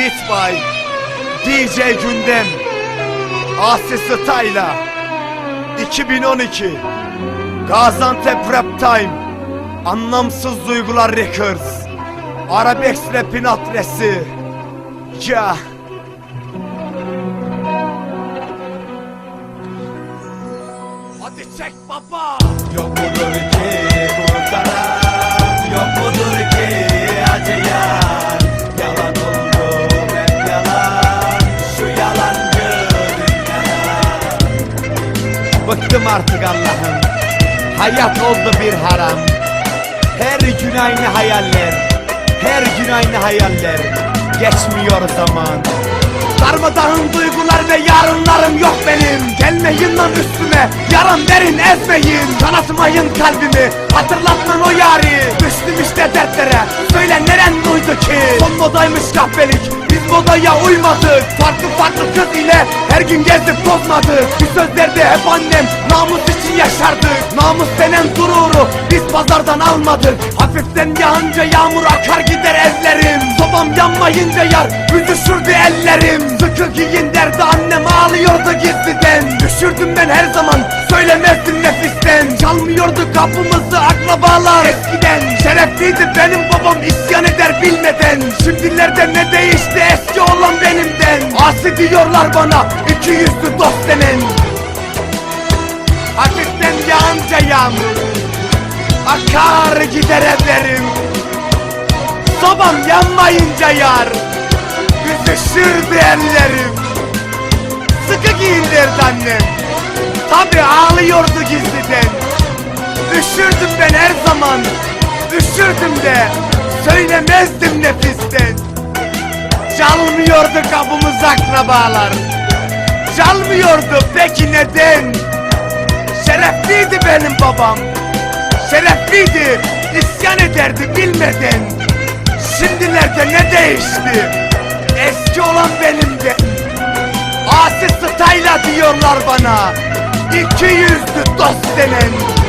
Beat by DJ Gündem Asi Style'a 2012 Gaziantep Rap Time Anlamsız Duygular Records Arabex Rap'in adresi Ya Hadi çek baba. Yok mudur ki Bıktım artık Allah'ım. Hayat oldu bir haram. Her gün aynı hayaller. Her gün aynı hayaller. Geçmiyor zaman. Darmadağın duygular ve yarınlarım yok benim. Gelmeyin lan üstüme. Yaran verin ezmeyin. Kanatmayın kalbimi. Hatırlatman o yari Modaya uymadık Farklı farklı kız ile Her gün gezip tozmadık Bir sözlerde hep annem Namus için yaşardık Namus denen gururu Biz pazardan almadık. Hafiften yağınca yağmur akar gider ezlerim Sobam yanmayınca yar Büzüşürdü ellerim. Sıkı giyin derdi annem ağlıyordu gizliden. Düşürdüm ben her zaman Söylemezdim nefisten. Çalmıyordu kapımızı akrabalar eskiden Şerefliydi benim babam isyan eder bilmeden. Şimdilerde ne değişti eski olan benimden. Asi diyorlar bana iki yüzlü dost denen Hafiften yağınca yağmur Akar gider evlerim Sobam yanmayınca yar Büzüşürdü ellerim. Sıkı giyin derdi annem. Tabi ağlıyordu gizliden. Üşürdüm ben her zaman Üşürdüm de Söylemezdim nefisten. Çalmıyordu kapımız akrabalar. Çalmıyordu peki neden? Şerefliydi benim babam. Şerefliydi isyan ederdi bilmeden. Şimdilerde ne değişti? Eski olan benim de. Asi Style'a diyorlar bana. İki yüzlü dost denen